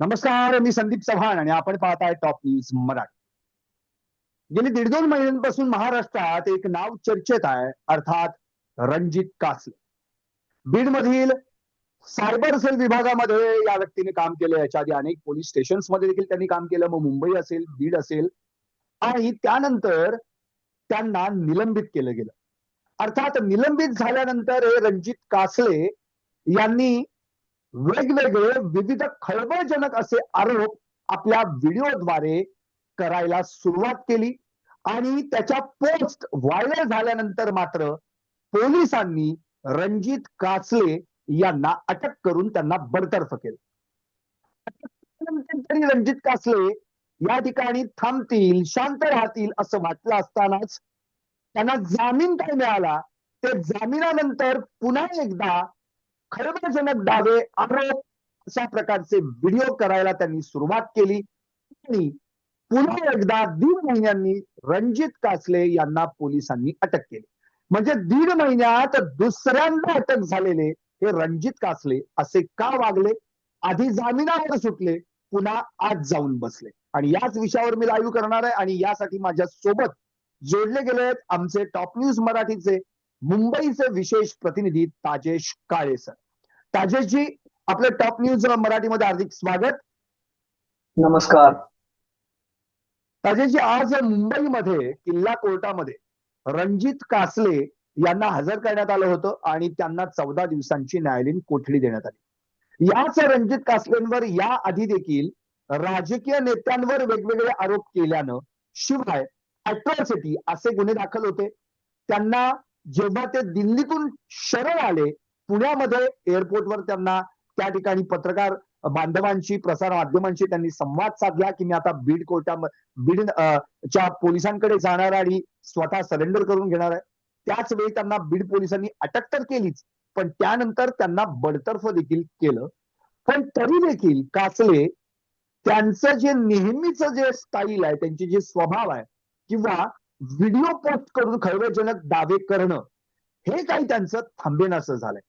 नमस्कार मी संदीप चव्हाण आणि आपण पाहताय टॉप न्यूज मराठी. गेली दीड दोन महिन्यांपासून महाराष्ट्रात एक नाव चर्चेत आहे अर्थात रणजित कासले. बीड मधील सायबर सेल विभागामध्ये या व्यक्तीने काम केलं. याच्या आधी अनेक पोलीस स्टेशनमध्ये देखील त्यांनी काम केलं. मग मुंबई असेल बीड असेल आणि त्यानंतर त्यांना निलंबित केलं गेलं. अर्थात निलंबित झाल्यानंतर हे रणजित कासले यांनी वेगवेगळे विविध खळबळजनक असे आरोप आपल्या व्हिडिओद्वारे करायला सुरुवात केली आणि त्याच्या पोस्ट व्हायरल झाल्यानंतर मात्र पोलिसांनी रणजित कासले यांना अटक करून त्यांना बडतर्फ केलं. तरी रणजित कासले या ठिकाणी थांबतील शांत राहतील असं वाटलं असतानाच त्यांना जामीन काय मिळाला? ते जामिनानंतर पुन्हा एकदा खळबळजनक दावे आरोप अशा प्रकारचे व्हिडिओ करायला त्यांनी सुरुवात केली. आणि पुन्हा एकदा दीड महिन्यांनी रणजित कासले यांना पोलिसांनी अटक केली. म्हणजे दीड महिन्यात दुसऱ्यांदा अटक झालेले हे रणजित कासले असे का वागले? आधी जामिनावर सुटले पुन्हा आज जाऊन बसले. आणि याच विषयावर मी लाईव्ह करणार आहे आणि यासाठी माझ्या सोबत जोडले गेले आहेत आमचे टॉप न्यूज मराठीचे मुंबईचे विशेष प्रतिनिधी ताजेश काळे सर ताजेशजी आपलं टॉप न्यूज मराठीमध्ये हार्दिक स्वागत. नमस्कार. ताजेशजी आज मुंबईमध्ये किल्ला कोर्टामध्ये रणजित कासले यांना हजर करण्यात आलं होतं आणि त्यांना चौदा दिवसांची न्यायालयीन कोठडी देण्यात आली. याच रणजित कासलेंवर या आधी देखील राजकीय नेत्यांवर वेगवेगळे आरोप केल्यानं शिवाय अट्रॉसिटी असे गुन्हे दाखल होते. त्यांना जेव्हा ते दिल्लीतून शरण आले पुण्यामध्ये एअरपोर्टवर त्यांना त्या ठिकाणी पत्रकार बांधवांशी प्रसार माध्यमांशी त्यांनी संवाद साधला की मी आता बीड कोर्टा बीड च्या पोलिसांकडे जाणार आणि स्वतः सरेंडर करून घेणार आहे. त्याच वेळी त्यांना बीड पोलिसांनी अटक तर केलीच पण त्यानंतर त्यांना बडतर्फ देखील केलं. पण तरी देखील कासले त्यांचं जे नेहमीच जे स्टाईल आहे त्यांचे जे स्वभाव आहे किंवा व्हिडिओ पोस्ट करून खळबळजनक दावे करणं हे काही त्यांचं थांबेनासं झालंय.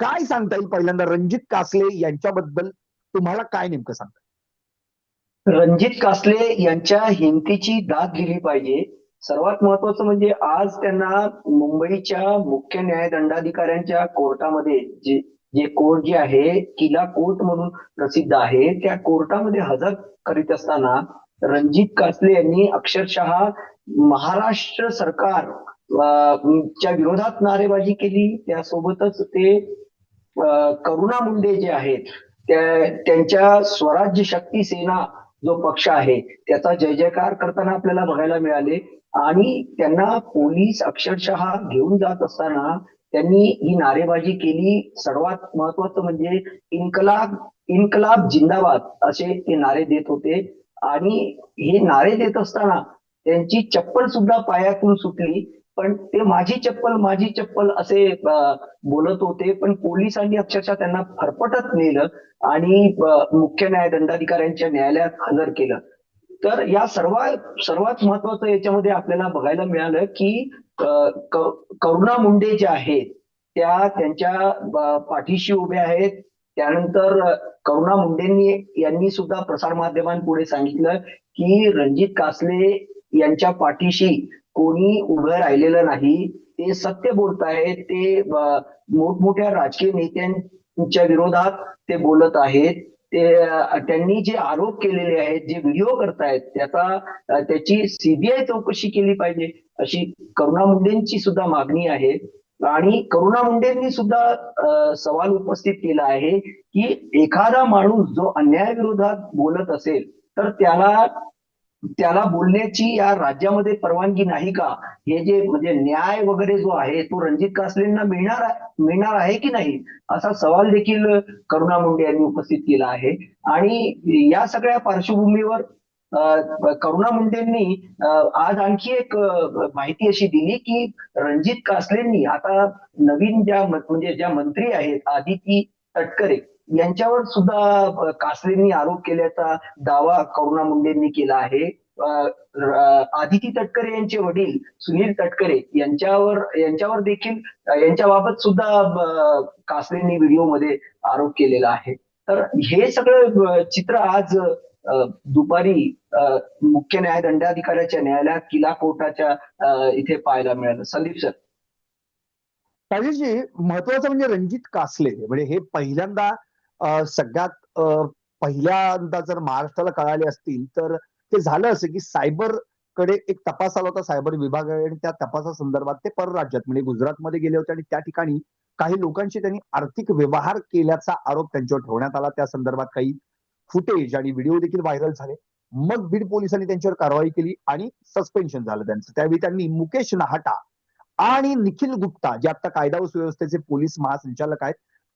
काय सांगता येईल पहिल्यांदा रणजित कासले यांच्याबद्दल? तुम्हाला काय नेमकं सांगता रणजित कासले यांच्या हिमतीची दाद दिली पाहिजे. सर्वात महत्वाचं म्हणजे आज त्यांना मुंबईच्या मुख्य न्याय दंडाधिकाऱ्यांच्या कोर्टामध्ये जे जे कोर्ट जे आहे किला कोर्ट म्हणून प्रसिद्ध आहे. त्या कोर्टामध्ये हजर करीत असताना रणजित कासले यांनी अक्षरशः महाराष्ट्र सरकार अं, च्या विरोधात नारेबाजी केली त्यासोबतच ते अं, करुणा मुंडे जे आहेत त्यांच्या स्वराज्य शक्ती सेना जो पक्ष आहे त्याचा जय जयकार करताना आपल्याला बघायला मिळाले. आणि त्यांना पोलीस अक्षरशः घेऊन जात असताना त्यांनी ही नारेबाजी केली. सर्वात महत्वाचं म्हणजे इन्कलाब इन्कलाब जिंदाबाद असे ते नारे देत होते. आणि हे नारे देत असताना त्यांची चप्पल सुद्धा पायातून सुटली पण ते माझी चप्पल माझी चप्पल असे बोलत होते पण पोलिसांनी अक्षरशः त्यांना फरफटत नेलं आणि मुख्य न्याय दंडाधिकाऱ्यांच्या न्यायालयात हजर केलं. तर या सर्व सर्वात महत्वाचं याच्यामध्ये आपल्याला बघायला मिळालं की करुणा मुंडे ज्या आहेत त्या त्यांच्या पाठीशी उभ्या आहेत. त्यानंतर करुणा मुंडेंनी यांनी सुद्धा प्रसारमाध्यमांपुढे सांगितलं की रणजित कासले यांच्या पाठीशी कोणी उभं राहिलेलं नाही. ते सत्य बोलतायत ते मोठमोठ्या राजकीय नेत्यांच्या विरोधात ते बोलत आहेत. ते त्यांनी जे आरोप केलेले आहेत जे व्हिडिओ करतायत त्याचा त्याची सीबीआय चौकशी केली पाहिजे अशी करुणा मुंडेंची सुद्धा मागणी आहे. आणि करुणा मुंडेंनी सुद्धा सवाल उपस्थित केला आहे की एखादा माणूस जो अन्यायाविरोधात बोलत असेल तर त्याला त्याला बोलण्याची या राज्यामध्ये परवानगी नाही का? हे जे म्हणजे न्याय वगैरे जो आहे तो रणजित कासलेंना मिळणार आहे- मिळणार आहे की नाही? असा सवाल देखील करुणा मुंडे यांनी उपस्थित केला आहे. आणि या सगळ्या पार्श्वभूमीवर करुणा मुंडेंनी आज आणखी एक माहिती अशी दिली की रणजित कासलेंनी आता नवीन ज्या म्हणजे ज्या मंत्री आहेत आदिती तटकरे यांच्यावर सुद्धा कासरेंनी आरोप केल्याचा दावा करुणा मुंडेंनी केला आहे. आदिती तटकरे यांचे वडील सुनील तटकरे यांच्यावर यांच्यावर देखील यांच्याबाबत सुद्धा कासरेंनी व्हिडिओमध्ये आरोप केलेला आहे. तर हे सगळं चित्र आज दुपारी मुख्य न्याय दंडाधिकाऱ्याच्या न्यायालयात किला कोर्टाच्या इथे पाहायला मिळालं. संदीप सर. राजेशजी महत्वाचं म्हणजे रणजित कासले म्हणजे हे पहिल्यांदा सगळ्यात पहिल्यांदा जर महाराष्ट्राला कळाले असतील तर ते झालं असं की सायबरकडे एक तपास आला होता सायबर विभाग आणि त्या तपासासंदर्भात ते परराज्यात म्हणजे गुजरातमध्ये गेले होते आणि त्या ठिकाणी काही लोकांशी त्यांनी आर्थिक व्यवहार केल्याचा आरोप त्यांच्यावर ठेवण्यात आला. त्या संदर्भात काही फुटेज आणि व्हिडिओ देखील व्हायरल झाले. मग बीड पोलिसांनी त्यांच्यावर कारवाई केली आणि सस्पेन्शन झालं त्यांचं. त्यावेळी त्यांनी मुकेश नाहटा आणि निखिल गुप्ता जे आता कायदा व सुव्यवस्थेचे पोलीस महासंचालक आहेत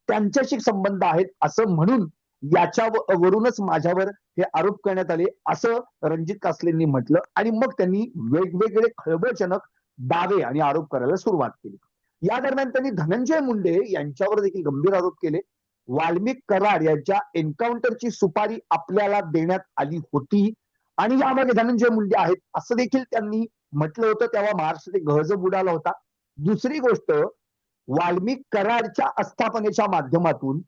त्यांच्याशी संबंध आहेत असं म्हणून याच्यावरूनच माझ्यावर हे आरोप करण्यात आले असं रणजित कासलेंनी म्हटलं. आणि मग त्यांनी वेगवेगळे खळबळजनक दावे आणि आरोप करायला सुरुवात केली. या दरम्यान त्यांनी धनंजय मुंडे यांच्यावर देखील गंभीर आरोप केले. वाल्मिक कराड यांच्या एन्काउंटरची सुपारी आपल्याला देण्यात आली होती आणि यामागे धनंजय मुंडे आहेत असं देखील त्यांनी म्हटलं होतं. तेव्हा महाराष्ट्रात गहज बुडाला होता. दुसरी गोष्ट वाल्मिक कराडच्या आस्थापनेच्या माध्यमातून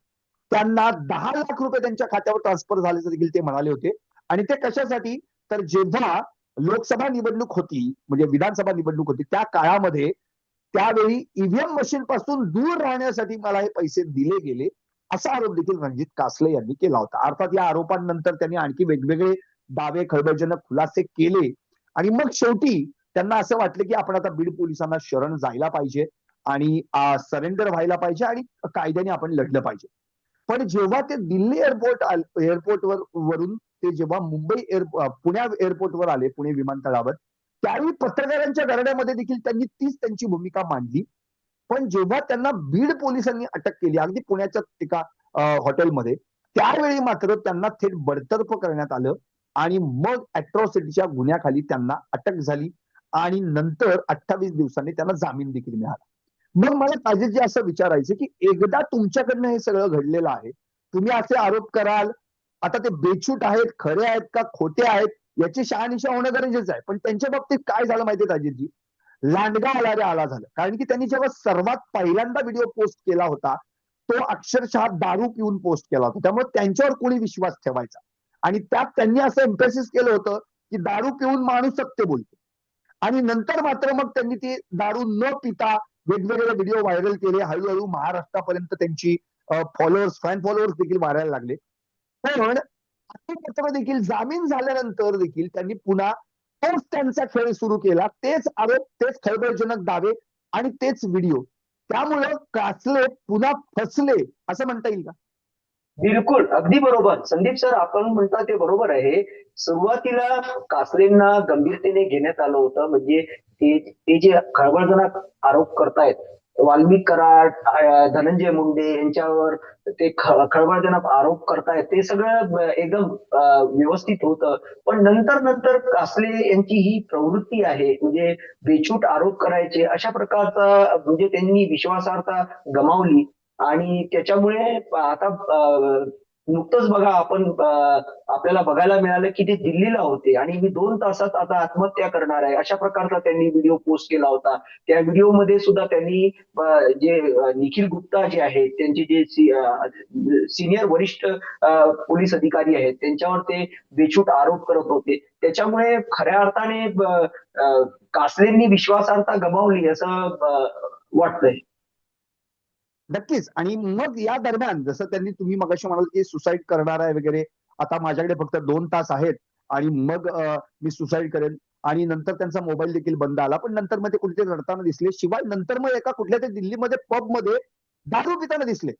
त्यांना दहा लाख रुपये त्यांच्या खात्यावर ट्रान्सफर झाल्याचं देखील ते म्हणाले होते. आणि ते कशासाठी? तर जेव्हा लोकसभा निवडणूक होती म्हणजे विधानसभा निवडणूक होती त्या काळामध्ये त्यावेळी ईव्हीएम मशीन पासून दूर राहण्यासाठी मला हे पैसे दिले गेले असा आरोप देखील रणजित कासले यांनी केला होता. अर्थात या आरोपांनंतर त्यांनी आणखी वेगवेगळे दावे खळबळजनक खुलासे केले. आणि मग शेवटी त्यांना असं वाटलं की आपण आता बीड पोलिसांना शरण जायला पाहिजे. आणि सरेंडर व्हायला पाहिजे आणि कायद्याने आपण लढलं पाहिजे. पण जेव्हा ते दिल्ली एअरपोर्ट एअरपोर्टवर वरून ते जेव्हा मुंबई एअर पुण्या एअरपोर्टवर आले पुणे विमानतळावर त्यावेळी पत्रकारांच्या गरड्यामध्ये देखील त्यांनी तीच त्यांची भूमिका मांडली. पण जेव्हा त्यांना बीड पोलिसांनी अटक केली अगदी पुण्याच्या एका हॉटेलमध्ये त्यावेळी मात्र त्यांना थेट बडतर्फ करण्यात आलं आणि मग अॅट्रॉसिटीच्या गुन्ह्याखाली त्यांना अटक झाली आणि नंतर अठ्ठावीस दिवसांनी त्यांना जामीन देखील मिळाला. मग मला ताजेजी असं विचारायचं की एकदा तुमच्याकडनं हे सगळं घडलेलं आहे. तुम्ही असे आरोप कराल. आता ते बेछूट आहेत खरे आहेत का खोटे आहेत याची शहानिशा होणं गरजेचं आहे. पण त्यांच्या बाबतीत काय झालं माहितीये ताजेजी लांडगा आला रे आला झालं. कारण की त्यांनी जेव्हा सर्वात पहिल्यांदा व्हिडिओ पोस्ट केला होता तो अक्षरशः दारू पिऊन पोस्ट केला होता. त्यामुळे त्यांच्यावर कोणी विश्वास ठेवायचा. आणि त्यात त्यांनी असं एम्फेसिस केलं होतं की दारू पिऊन माणूस सत्य बोलतो. आणि नंतर मात्र मग त्यांनी ती दारू न पिता वेगवेगळे व्हिडिओ व्हायरल केले. हळूहळू महाराष्ट्रापर्यंत त्यांची फॉलोअर्स फॅन फॉलोअर्स देखील वाढायला लागले. पण पत्र देखील जामीन झाल्यानंतर देखील त्यांनी पुन्हा तोच त्यांचा खेळ सुरू केला. तेच आरोप तेच खळबळजनक दावे आणि तेच व्हिडिओ त्यामुळं कासले पुन्हा फसले असं म्हणता येईल का? बिलकुल अगदी बरोबर. संदीप सर आपण म्हणता ते बरोबर आहे. सुरुवातीला कासरेंना गंभीरतेने घेण्यात आलं होतं. म्हणजे ते ते जे खळबळजनक आरोप करतायत वाल्मिक कराड धनंजय मुंडे यांच्यावर ते खळबळजनक आरोप करतायत ते सगळं एकदम व्यवस्थित होतं. पण नंतर नंतर कासले यांची ही प्रवृत्ती आहे म्हणजे बेछूट आरोप करायचे अशा प्रकारचा म्हणजे त्यांनी विश्वासार्हता गमावली. आणि त्याच्यामुळे आता नुकतंच बघा आपण आपल्याला बघायला मिळालं की ते दिल्लीला होते आणि मी दोन तासात आता आत्महत्या करणार आहे. अशा प्रकारचा त्यांनी व्हिडिओ पोस्ट केला होता. त्या व्हिडिओमध्ये सुद्धा त्यांनी जे निखिल गुप्ता जे आहेत त्यांचे जे सिनियर वरिष्ठ पोलीस अधिकारी आहेत त्यांच्यावर ते बेछूट आरोप करत होते. त्याच्यामुळे खऱ्या अर्थाने कासलेंनी विश्वासार्हता गमावली असं वाटतंय. नक्कीच. आणि मग या दरम्यान जसं त्यांनी तुम्ही मगाशी म्हणाल की सुसाईड करणार आहे वगैरे आता माझ्याकडे फक्त दोन तास आहेत आणि मग मी सुसाईड करेन आणि नंतर त्यांचा मोबाईल देखील बंद आला. पण नंतर मग ते कुठेतरी रडताना दिसले. शिवाय नंतर मग एका कुठल्या तरी दिल्लीमध्ये पबमध्ये दारू पिताना दिसले.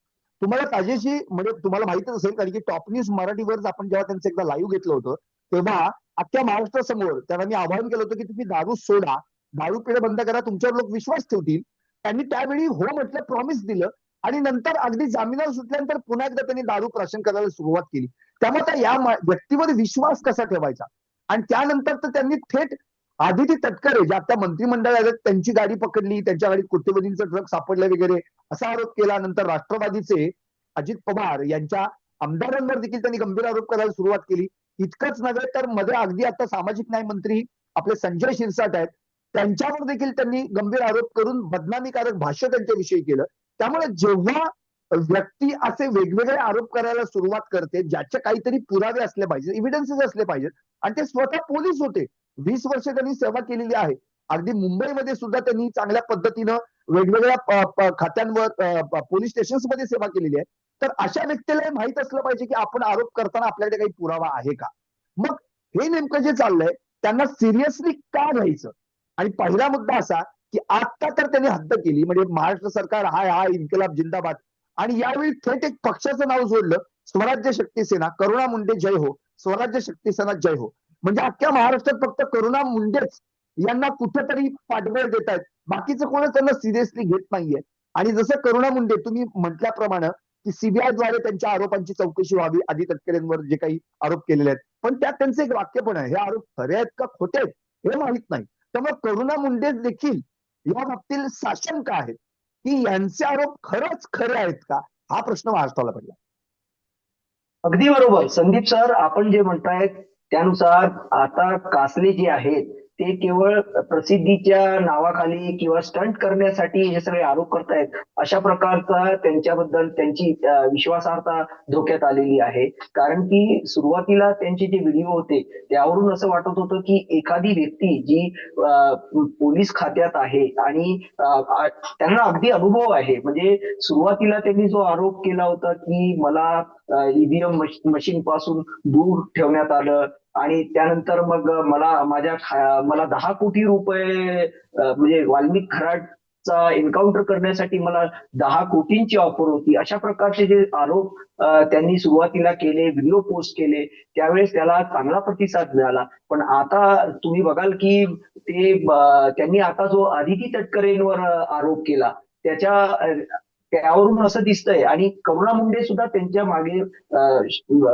तुम्हाला ताजेशी म्हणजे तुम्हाला माहितच असेल कारण की टॉप न्यूज मराठीवर आपण जेव्हा त्यांचं एकदा लाईव्ह घेतलं होतं तेव्हा अख्ख्या महाराष्ट्रासमोर त्यांना मी आवाहन केलं होतं की तुम्ही दारू सोडा दारू पिढे बंद करा तुमच्यावर लोक विश्वास ठेवतील. त्यांनी त्यावेळी हो म्हटलं प्रॉमिस दिलं. आणि नंतर अगदी जामिनावर सुटल्यानंतर पुन्हा एकदा त्यांनी दारू प्राशन करायला सुरुवात केली. त्यामुळे त्या या व्यक्तीवर विश्वास कसा ठेवायचा? आणि त्यानंतर तर त्यांनी थेट आदिती तटकरे जे आता मंत्रिमंडळात आहेत, त्यांची गाडी पकडली त्यांच्या गाडीत कोट्यवधींचं ट्रक सापडलं वगैरे असा आरोप केला. नंतर राष्ट्रवादीचे अजित पवार यांच्या आमदारांवर देखील त्यांनी गंभीर आरोप करायला सुरुवात केली. इतकंच नव्हे तर मध्ये अगदी आता सामाजिक न्याय मंत्री आपले संजय शिरसाट आहेत त्यांच्यावर देखील त्यांनी गंभीर आरोप करून बदनामीकारक भाष्य त्यांच्याविषयी केलं. त्यामुळे जेव्हा व्यक्ती असे वेगवेगळे आरोप करायला सुरुवात करते ज्याचे काहीतरी पुरावे असले पाहिजे इव्हिडन्सेस असले पाहिजेत आणि ते स्वतः पोलीस होते. वीस वर्ष त्यांनी सेवा केलेली आहे. अगदी मुंबईमध्ये सुद्धा त्यांनी चांगल्या पद्धतीनं वेगवेगळ्या खात्यांवर पोलीस स्टेशन्समध्ये सेवा केलेली आहे. तर अशा व्यक्तीला माहीत असलं पाहिजे की आपण आरोप करताना आपल्याकडे काही पुरावा आहे का? मग हे नेमकं जे चाललंय त्यांना सिरियसली का घ्यायचं आणि पहिला मुद्दा असा की आता तर त्यांनी हद्द केली. म्हणजे महाराष्ट्र सरकार हाय हाय इन्कलाब जिंदाबाद. आणि यावेळी थेट एक पक्षाचं नाव जोडलं स्वराज्य शक्ती सेना करुणा मुंडे जय हो. स्वराज्य शक्ती सेना जय हो. म्हणजे अख्ख्या महाराष्ट्रात फक्त करुणा मुंडेच यांना कुठेतरी पाठबळ देत आहेत बाकीचं कोणच त्यांना सिरियसली घेत नाहीये. आणि जसं करुणा मुंडे तुम्ही म्हटल्याप्रमाणे की सीबीआयद्वारे त्यांच्या आरोपांची चौकशी व्हावी आदी तटकरेंवर जे काही आरोप केलेले आहेत. पण त्यात त्यांचं एक वाक्य पण आहे. हे आरोप खरे आहेत का खोटे आहेत हे माहीत नाही. त्यामुळे करुणा मुंडे देखील या बाबतीत साशंक आहेत की यांचे आरोप खरंच खरे आहेत का? हा प्रश्न महाराष्ट्राला पडला. अगदी बरोबर. संदीप सर आपण जे म्हणतायत त्यानुसार आता कासले जे आहेत ते केवळ प्रसिद्धीच्या नावाखाली किंवा स्टंट करण्यासाठी हे सगळे आरोप करतायत अशा प्रकारचा त्यांच्याबद्दल त्यांची विश्वासार्हता धोक्यात आलेली आहे. कारण की सुरुवातीला त्यांचे जे व्हिडिओ होते त्यावरून असं वाटत होतं की एखादी व्यक्ती जी पोलीस खात्यात आहे आणि त्यांना अगदी अनुभव आहे. म्हणजे सुरुवातीला त्यांनी जो आरोप केला होता की मला ईव्हीएम मशीन पासून दूर ठेवण्यात आलं आणि त्यानंतर मग मला माझ्या मला दहा कोटी रुपये म्हणजे वाल्मिक खराटचा एन्काउंटर करण्यासाठी मला दहा कोटींची ऑफर होती. अशा प्रकारचे जे आरोप त्यांनी सुरुवातीला केले व्हिडिओ पोस्ट केले त्यावेळेस त्याला चांगला प्रतिसाद मिळाला. पण आता तुम्ही बघाल की ते त्यांनी आता जो आदिती तटकरेंवर आरोप केला त्याच्या त्यावरून असं दिसतंय. आणि करुणा मुंडे सुद्धा त्यांच्या मागे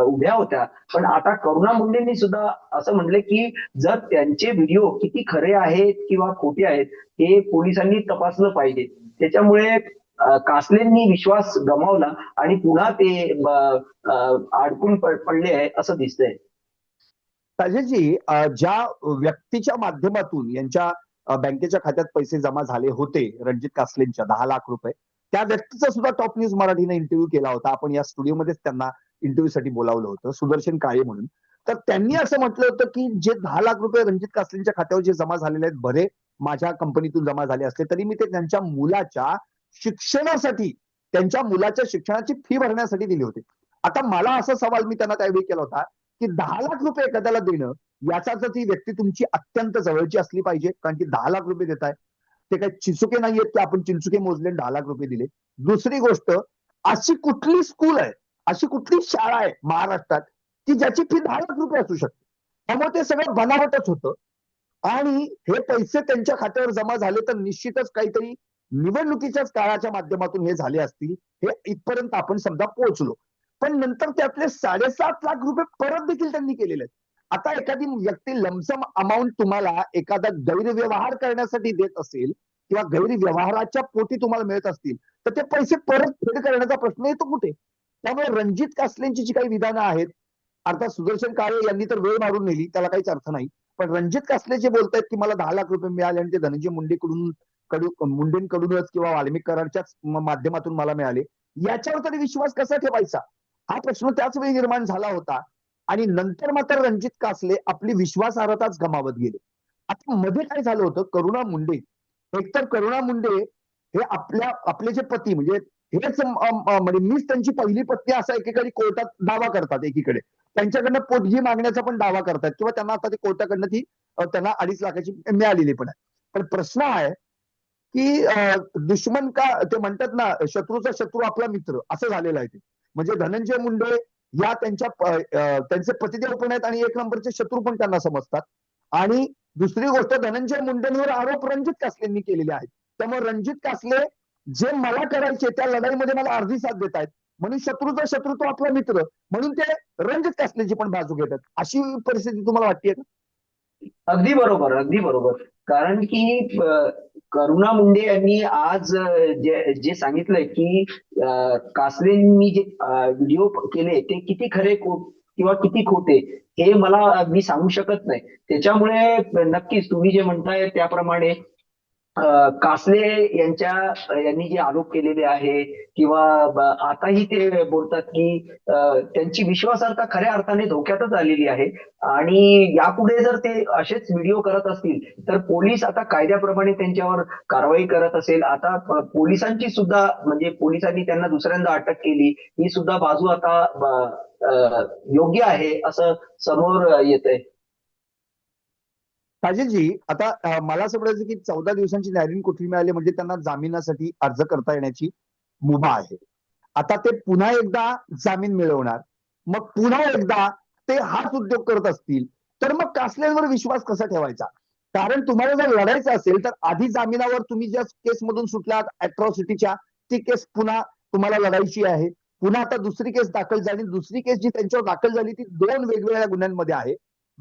उभ्या होत्या. पण आता करुणा मुंडेंनी सुद्धा असं म्हणले की जर त्यांचे व्हिडिओ किती खरे आहेत किंवा खोटे आहेत हे पोलिसांनी तपासलं पाहिजे. त्याच्यामुळे कासलेंनी विश्वास गमावला आणि पुन्हा ते अडकून पडले आहे असं दिसतंय. राजेशजी ज्या व्यक्तीच्या माध्यमातून यांच्या बँकेच्या खात्यात पैसे जमा झाले होते रणजित कासलेंच्या दहा लाख रुपये त्या व्यक्तीचा सुद्धा टॉप न्यूज मराठीने इंटरव्ह्यू केला होता. आपण या स्टुडिओमध्येच त्यांना इंटरव्ह्यूसाठी बोलावलं होतं. सुदर्शन काळे म्हणून. तर त्यांनी असं म्हटलं होतं की जे दहा लाख रुपये रणजित कासलेंच्या खात्यावर जे जमा झालेले आहेत बरे माझ्या कंपनीतून जमा झाले असले तरी मी ते त्यांच्या मुलाच्या शिक्षणासाठी त्यांच्या मुलाच्या शिक्षणाची फी भरण्यासाठी दिली होती. आता मला असा सवाल मी त्यांना त्यावेळी केला होता की दहा लाख रुपये एखाद्याला देणं याचा जर ती व्यक्ती तुमची अत्यंत जवळची असली पाहिजे कारण की दहा लाख रुपये देताय. ते काही चिंचुके नाहीयेत की आपण चिंचुके मोजले दहा लाख रुपये दिले. दुसरी गोष्ट अशी कुठली स्कूल आहे अशी कुठली शाळा आहे महाराष्ट्रात की ज्याची फी दहा लाख रुपये असू शकते? त्यामुळे ते सगळं बनावटच होतं. आणि हे पैसे त्यांच्या खात्यावर जमा झाले तर निश्चितच काहीतरी निवडणुकीच्याच काळाच्या माध्यमातून हे झाले असतील हे इथपर्यंत आपण समजा पोहोचलो. पण नंतर त्यातले साडेसात लाख रुपये परत देखील त्यांनी केलेले आहेत. आता एखादी व्यक्ती लमसम अमाऊंट तुम्हाला एखादा गैरव्यवहार करण्यासाठी देत असेल किंवा गैरव्यवहाराच्या पोटी तुम्हाला मिळत असतील तर ते पैसे परत फेड करण्याचा प्रश्न येतो कुठे? त्यामुळे रणजित कासलेंची जी काही विधानं आहेत अर्थात सुदर्शन काळे यांनी तर वेळ मारून नेली त्याला काहीच अर्थ नाही. पण रणजित कासले जे बोलतायत की मला दहा लाख रुपये मिळाले आणि ते धनंजय मुंडेकडून कडू मुंडेंकडूनच किंवा वाल्मिकरांच्याच माध्यमातून मला मिळाले याच्यावर तरी विश्वास कसा ठेवायचा? हा प्रश्न त्याच वेळी निर्माण झाला होता. आणि नंतर मात्र रणजित कासले आपली विश्वासार्हताच गमावत गेले. आता मध्ये काय झालं होतं? करुणा मुंडे. एकतर करुणा मुंडे हे आपल्या आपले जे पती म्हणजे हेच म्हणजे मीच त्यांची पहिली पत्नी असा एकेकाळी कोर्टात दावा करतात एकीकडे. त्यांच्याकडनं पोटगी मागण्याचा पण दावा करतात किंवा त्यांना आता ते कोर्टाकडनं ती त्यांना अडीच लाखाची मिळालेली पण आहे. पण प्रश्न आहे की दुश्मन का ते म्हणतात ना शत्रूचा शत्रू आपला मित्र असं झालेलं आहे ते. म्हणजे धनंजय मुंडे या त्यांच्या त्यांचे पतिदेव पण आहेत आणि एक नंबरचे शत्रू पण त्यांना समजतात. आणि दुसरी गोष्ट धनंजय मुंडेंवर आरोप रणजित कासलेंनी केलेले आहेत. त्यामुळे रणजित कासले जे मला करायचे त्या लढाईमध्ये मला अर्धी साथ देत आहेत. म्हणून शत्रूचा शत्रू तो आपला मित्र. म्हणून ते रणजित कासलेची पण बाजू घेतात अशी परिस्थिती तुम्हाला वाटते का? अगदी बरोबर अगदी बरोबर. कारण की करुणा मुंडे यांनी आज जे जे सांगितलंय की अं, कासलेंनी जे व्हिडिओ केले ते किती खरे किंवा किती खोटे हे मला मी सांगू शकत नाही. त्याच्यामुळे नक्कीच तुम्ही जे म्हणताय त्याप्रमाणे कासले यांच्या यांनी जे आरोप केलेले आहे किंवा आताही ते बोलतात की त्यांची विश्वासार्हता खऱ्या अर्थाने धोक्यातच आलेली आहे. आणि यापुढे जर ते असेच व्हिडिओ करत असतील तर पोलीस आता कायद्याप्रमाणे त्यांच्यावर कारवाई करत असेल. आता पोलिसांची सुद्धा म्हणजे पोलिसांनी त्यांना दुसऱ्यांदा अटक केली ही सुद्धा बाजू आता योग्य आहे असं समोर येत आहे काजलजी आता मला असं म्हणायचं की चौदा दिवसांची न्यायालयीन कोठडी मिळाली म्हणजे त्यांना जामिनासाठी अर्ज करता येण्याची मुभा आहे. आता ते पुन्हा एकदा जामीन मिळवणार. मग पुन्हा एकदा ते हाच उद्योग करत असतील. तर मग कासल्यांवर विश्वास कसा ठेवायचा? कारण तुम्हाला जर लढायचं असेल तर आधी जामिनावर तुम्ही ज्या केस मधून सुटलात अॅट्रॉसिटीच्या ती केस पुन्हा तुम्हाला लढायची आहे. पुन्हा आता दुसरी केस दाखल झाली. दुसरी केस जी त्यांच्यावर दाखल झाली ती दोन वेगवेगळ्या गुन्ह्यांमध्ये आहे.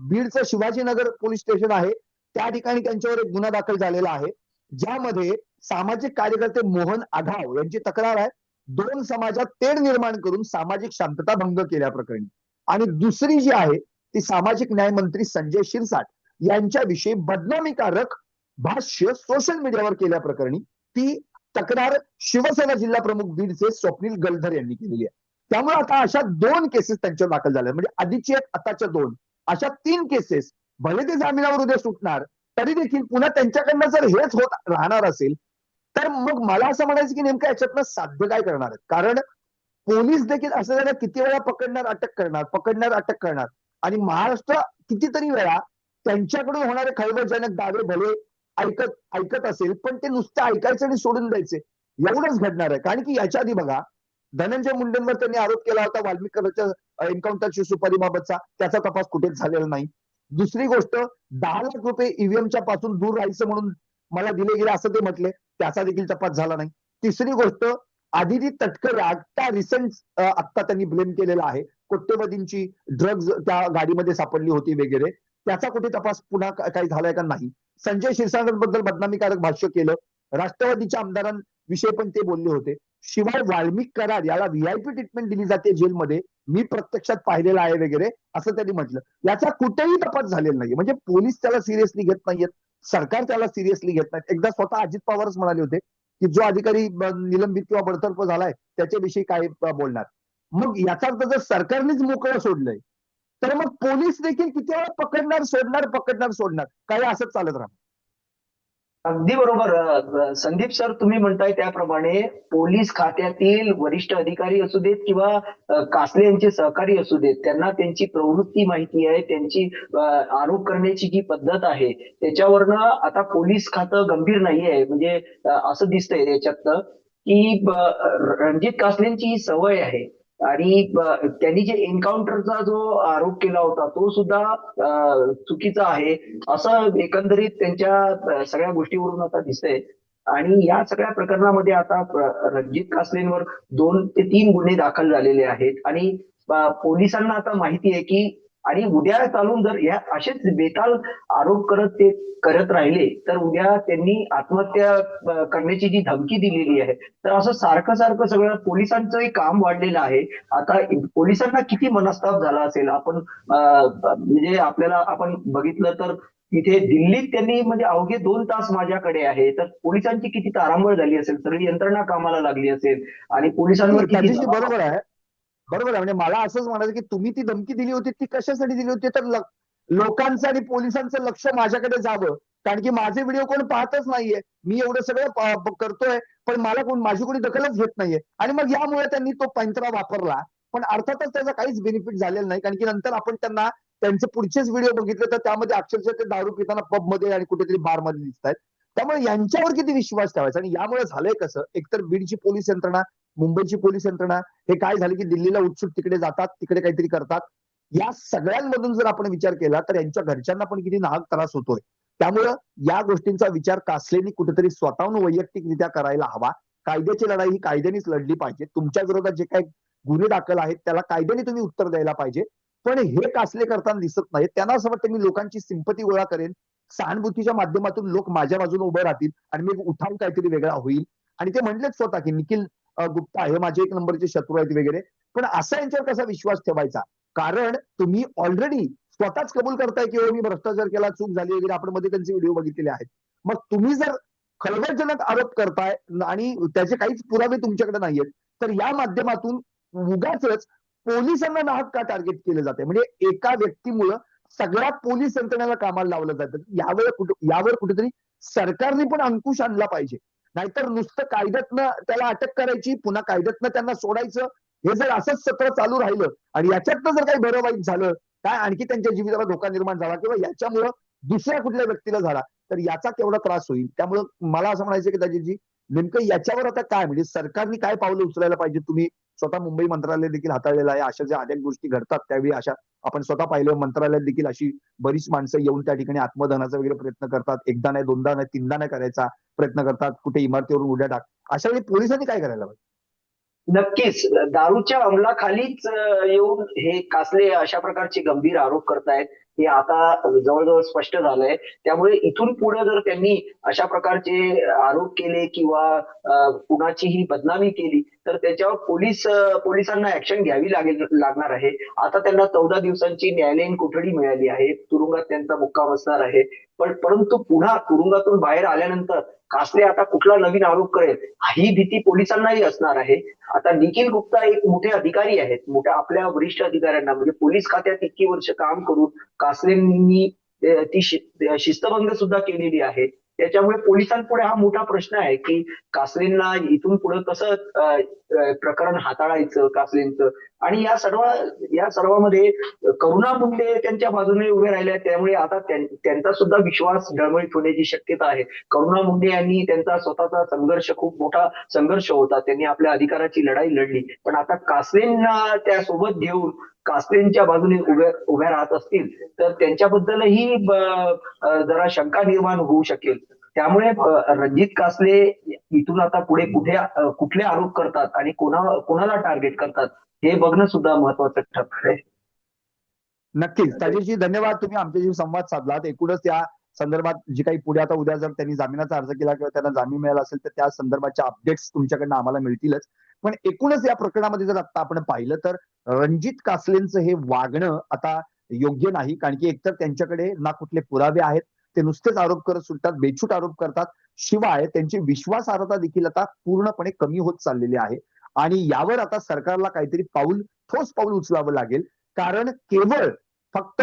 बीडचं शिवाजीनगर पोलीस स्टेशन आहे. त्या ठिकाणी त्यांच्यावर एक गुन्हा दाखल झालेला आहे. ज्यामध्ये सामाजिक कार्यकर्ते मोहन आढाव यांची तक्रार आहे. दोन समाजात तेढ निर्माण करून सामाजिक शांतता भंग केल्याप्रकरणी. आणि दुसरी जी आहे ती सामाजिक न्याय मंत्री संजय शिरसाट यांच्याविषयी बदनामीकारक भाष्य सोशल मीडियावर केल्याप्रकरणी ती तक्रार शिवसेना जिल्हा प्रमुख बीडचे स्वप्नील गलधर यांनी केलेली आहे. त्यामुळे आता अशा दोन केसेस त्यांच्यावर दाखल झाल्या म्हणजे आधीची एक आताच्या दोन. अशा तीन केसेस भले ते जामिनावर उद्या सुटणार तरी देखील पुन्हा त्यांच्याकडनं जर हेच होत राहणार असेल तर मग मला असं म्हणायचं की नेमकं याच्यातनं साध्य काय करणार आहेत? कारण पोलीस देखील असं जरा किती वेळा पकडणार अटक करणार पकडणार अटक करणार. आणि महाराष्ट्र कितीतरी वेळा त्यांच्याकडून होणारे खळबळजनक दावे भले ऐकत ऐकत असेल पण ते नुसतं ऐकायचं आणि सोडून द्यायचे. एवढंच घडणार आहे. कारण की याच्या आधी बघा धनंजय मुंडेंवर त्यांनी आरोप केला होता वाल्मिकरच्या एन्काउंटरची सुपारीबाबतचा त्याचा तपास कुठेच झालेला नाही. दुसरी गोष्ट दहा लाख रुपये ईव्हीएमच्या पासून दूर राहायचं म्हणून मला दिले गेले असं ते म्हटले त्याचा देखील तपास झाला नाही. तिसरी गोष्ट आदिती तटकरे आता रिसेंट आता त्यांनी ब्लेम केलेला आहे. कोट्यवधींची ड्रग्ज त्या गाडीमध्ये सापडली होती वगैरे. त्याचा कुठे तपास पुन्हा काही झालाय का नाही? संजय क्षीरसागरबद्दल बदनामीकारक भाष्य केलं. राष्ट्रवादीच्या आमदारांविषयी पण ते बोलले होते. शिवाय वाल्मिक करार याला व्हीआयपी ट्रीटमेंट दिली जाते जेलमध्ये. मी प्रत्यक्षात पाहिलेलं आहे वगैरे असं त्यांनी म्हटलं. याचा कुठेही तपास झालेला नाहीये. म्हणजे पोलीस त्याला सिरियसली घेत नाहीयेत. सरकार त्याला सिरियसली घेत नाहीत एकदा स्वतः अजित पवारच म्हणाले होते की जो अधिकारी निलंबित किंवा बडतर्फ झालाय त्याच्याविषयी काय बोलणार. मग याचा अर्थ जर सरकारनेच मोकळं सोडलंय तर मग पोलीस देखील किती वेळा पकडणार सोडणार पकडणार सोडणार? काही असंच चालत राहणार. अगदी बरोबर. संदीप सर तुम्ही म्हणताय त्याप्रमाणे पोलीस खात्यातील वरिष्ठ अधिकारी असू देत किंवा कासले यांचे सहकारी असू देत त्यांना त्यांची प्रवृत्ती माहिती आहे त्यांची आरोप करण्याची जी पद्धत आहे त्याच्यावरनं आता पोलीस खातं गंभीर नाही आहे म्हणजे असं दिसतंय त्याच्यातनं की रणजित कासलेंची ही सवय आहे. आणि त्यांनी जे एन्काउंटरचा जो आरोप केला होता तो सुद्धा चुकीचा आहे. असं एकंदरीत त्यांच्या सगळ्या गोष्टीवरून आता दिसतंय. आणि या सगळ्या प्रकरणामध्ये आता रणजित कासलेंवर दोन ते तीन गुन्हे दाखल झालेले आहेत. आणि पोलिसांना आता माहिती आहे की आणि उद्या चालून जर या असेच बेताल आरोप करत ते करत राहिले तर उद्या त्यांनी आत्महत्या करण्याची जी धमकी दिलेली आहे तर असं सारखं सारखं सगळं पोलिसांचंही काम वाढलेलं आहे. आता पोलिसांना किती मनस्ताप झाला असेल? आपण म्हणजे आपल्याला आपण बघितलं तर तिथे दिल्लीत त्यांनी म्हणजे अवघे दोन तास माझ्याकडे आहे तर पोलिसांची किती तारांबळ झाली असेल? सगळी यंत्रणा कामाला लागली असेल आणि पोलिसांवर बरोबर आहे. बरोबर आहे. म्हणजे मला असंच म्हणायचं की तुम्ही ती धमकी दिली होती ती कशासाठी दिली होती? तर लोकांचं आणि पोलिसांचं लक्ष माझ्याकडे जावं. कारण की माझे व्हिडिओ कोण पाहतच नाहीये. मी एवढं सगळं करतोय पण मला कोण माझी कोणी दखलच घेत नाहीये. आणि मग यामुळे त्यांनी तो पैंतरा वापरला. पण अर्थातच त्याचा काहीच बेनिफिट झालेला नाही. कारण की नंतर आपण त्यांना त्यांचे पुढचेच व्हिडिओ बघितले तर त्यामध्ये अक्षरशः ते दारू पिताना पबमध्ये आणि कुठेतरी बारमध्ये दिसत आहेत त्यामुळे यांच्यावर किती विश्वास ठेवायचा? आणि यामुळे झालंय कसं? एकतर बीडची पोलीस यंत्रणा मुंबईची पोलीस यंत्रणा हे काय झालं की दिल्लीला उत्सुक तिकडे जातात तिकडे काहीतरी करतात. या सगळ्यांमधून जर आपण विचार केला तर यांच्या घरच्यांना पण किती नाहक त्रास होतोय. त्यामुळं या गोष्टींचा विचार कासलेनी कुठेतरी स्वतःहून वैयक्तिकरित्या करायला हवा. कायद्याची लढाई ही कायद्यानेच लढली पाहिजे. तुमच्या विरोधात जे काही गुन्हे दाखल आहेत त्याला कायद्याने तुम्ही उत्तर द्यायला पाहिजे. पण हे कासले करताना दिसत नाही त्यांना असं वाटतं मी लोकांची सिंपती गोळा करेन सहानुभूतीच्या माध्यमातून लोक माझ्या बाजूने उभे राहतील आणि मी उठाव काहीतरी वेगळा होईल. आणि ते म्हटलेच स्वतः की निखिल गुप्ता हे माझे एक नंबरचे शत्रू आहेत वगैरे. पण असा यांच्यावर कसा विश्वास ठेवायचा? कारण तुम्ही ऑलरेडी स्वतःच कबूल करताय की हो, मी भ्रष्टाचार केला चूक झाली वगैरे. आपण मध्ये त्यांचे व्हिडिओ बघितलेले आहेत. मग तुम्ही जर खळबळजनक आरोप करताय आणि त्याचे काहीच पुरावे तुमच्याकडे नाहीयेत तर या माध्यमातून उगाच पोलिसांना नाहक का टार्गेट केलं जाते म्हणजे एका व्यक्तीमुळं सगळ्या पोलीस यंत्रणेला कामाला लावलं जातं. यावर कुठे यावर कुठेतरी सरकारने पण अंकुश आणला पाहिजे. नाहीतर नुसतं कायद्यातनं त्याला अटक करायची पुन्हा कायद्यातनं त्यांना सोडायचं हे जर असंच सत्र चालू राहिलं आणि याच्यातनं जर काही बरं वाईट झालं काय आणखी त्यांच्या जीविताला धोका निर्माण झाला किंवा याच्यामुळं दुसऱ्या कुठल्या व्यक्तीला झाला तर याचा केवढा त्रास होईल. त्यामुळं मला असं म्हणायचं की त्याची नेमकं याच्यावर आता काय म्हणजे सरकारने काय पावलं उचलायला पाहिजे तुम्ही? स्वतः मुंबई मंत्रालय देखील हाताळलेलं आहे. अशा ज्या अनेक गोष्टी घडतात त्यावेळी अशा आपण स्वतः पाहिलं मंत्रालयात देखील अशी बरीच माणसं येऊन त्या ठिकाणी आत्मदहनाचा वगैरे प्रयत्न करतात. एकदा नाही दोनदा नाही तीनदा नाही करायचा प्रयत्न करतात. कुठे इमारतीवरून उड्या टाक अशा वेळी पोलिसांनी काय करायला पाहिजे नक्कीच. दारूच्या अंमलाखालीच येऊन हे कासले अशा प्रकारचे गंभीर आरोप करतायत. हे आता जवळजवळ स्पष्ट झालंय. त्यामुळे इथून पुढे जर त्यांनी अशा प्रकारचे आरोप केले किंवा कुणाचीही बदनामी केली तर त्याच्यावर पोलीस पोलिसांना ऍक्शन घ्यावी लागेल लागणार आहे. आता त्यांना चौदा दिवसांची न्यायालयीन कोठडी मिळाली आहे. तुरुंगात त्यांचा मुक्काम असणार आहे. पण परंतु पुन्हा तुरुंगातून बाहेर आल्यानंतर कासले आता कुठला नवीन आरोप करेल ही भीती पोलिसांनाही असणार आहे. आता निखिल गुप्ता एक मोठे अधिकारी आहेत. मोठ्या आपल्या वरिष्ठ अधिकाऱ्यांना म्हणजे पोलीस खात्यात इतकी वर्ष काम करून कासलेंनी ती शिस्तभंग सुद्धा केलेली आहे. त्याच्यामुळे पोलिसांपुढे हा मोठा प्रश्न आहे की कासरींना इथून पुढे कसं प्रकरण हाताळायचं कासरींचं? आणि या सर्व या सर्वामध्ये करुणा मुंडे त्यांच्या बाजूने उभे राहिले त्यामुळे आता त्यांचा सुद्धा विश्वास डळमळीत होण्याची शक्यता आहे. करुणा मुंडे यांनी त्यांचा स्वतःचा संघर्ष खूप मोठा संघर्ष होता. त्यांनी आपल्या अधिकाराची लढाई लढली. पण आता कासरींना त्यासोबत घेऊन कास्टेनच्या बाजूने उभ्या उभ्या राहत असतील तर त्यांच्याबद्दलही जरा शंका निर्माण होऊ शकेल. त्यामुळे रणजित कासले इथून आता पुढे कुठे कुठले आरोप करतात आणि कोणा कोणाला टार्गेट करतात हे बघणं सुद्धा महत्वाचं ठरणार आहे. नक्कीच. त्याच्याशी धन्यवाद तुम्ही आमच्याशी संवाद साधलात. एकूणच त्या संदर्भात जी काही पुढे आता उद्या जर त्यांनी जामिनाचा अर्ज केला किंवा त्यांना जामीन मिळाला असेल तर त्या संदर्भाच्या अपडेट्स तुमच्याकडनं आम्हाला मिळतीलच. पण एकूणच या प्रकरणामध्ये जर आता आपण पाहिलं तर रणजित कासलेंचं हे वागणं आता योग्य नाही. कारण की एकतर त्यांच्याकडे ना कुठले पुरावे आहेत ते नुसतेच आरोप करत सुटतात बेछूट आरोप करतात. शिवाय त्यांची विश्वासार्हता देखील आता पूर्णपणे कमी होत चाललेली आहे. आणि यावर आता सरकारला काहीतरी पाऊल ठोस पाऊल उचलावं लागेल. कारण केवळ फक्त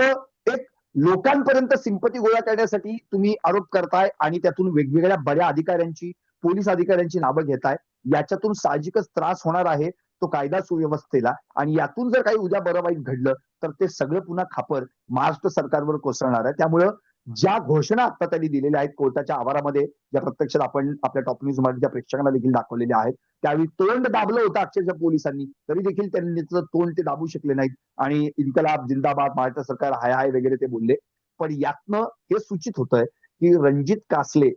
एक लोकांपर्यंत सिंपती गोळा करण्यासाठी तुम्ही आरोप करताय आणि त्यातून वेगवेगळ्या बऱ्या अधिकाऱ्यांची पोलीस अधिकाऱ्यांची नावं घेताय. याच्यातून साहजिकच त्रास होणार आहे तो कायदा सुव्यवस्थेला. आणि यातून जर काही उद्या बरं वाईट घडलं तर ते सगळं पुन्हा खापर महाराष्ट्र सरकारवर कोसळणार आहे. त्यामुळं ज्या घोषणा आता त्यांनी दिलेल्या आहेत कोर्टाच्या आवारामध्ये ज्या प्रत्यक्षात आपण आपल्या टॉप न्यूज मराठीच्या प्रेक्षकांना देखील दाखवलेल्या आहेत त्यावेळी तोंड दाबलं होतं अक्षरशः पोलिसांनी तरी देखील त्यांनी तोंड ते दाबू शकले नाहीत. आणि इन्कलाब जिंदाबाद महाराष्ट्र सरकार हाय हाय वगैरे ते बोलले. पण यातनं हे सूचित होतंय की रणजित कासले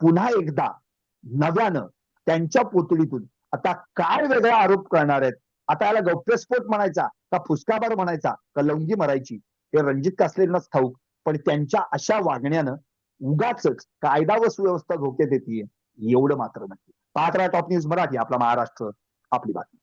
पुन्हा एकदा नव्यानं त्यांच्या पुतळीतून. आता काय वेगळा आरोप करणार आहेत? आता याला गौप्यस्फोट म्हणायचा का फुसकाबार म्हणायचा का लवंगी मरायची? हे रणजित कासलेंनाच ठाऊक. पण त्यांच्या अशा वागण्यानं उगाच कायदा व सुव्यवस्था धोक्यात येते एवढं मात्र नक्की. पाहत राहा टॉप न्यूज मराठी आपला महाराष्ट्र आपली बातमी.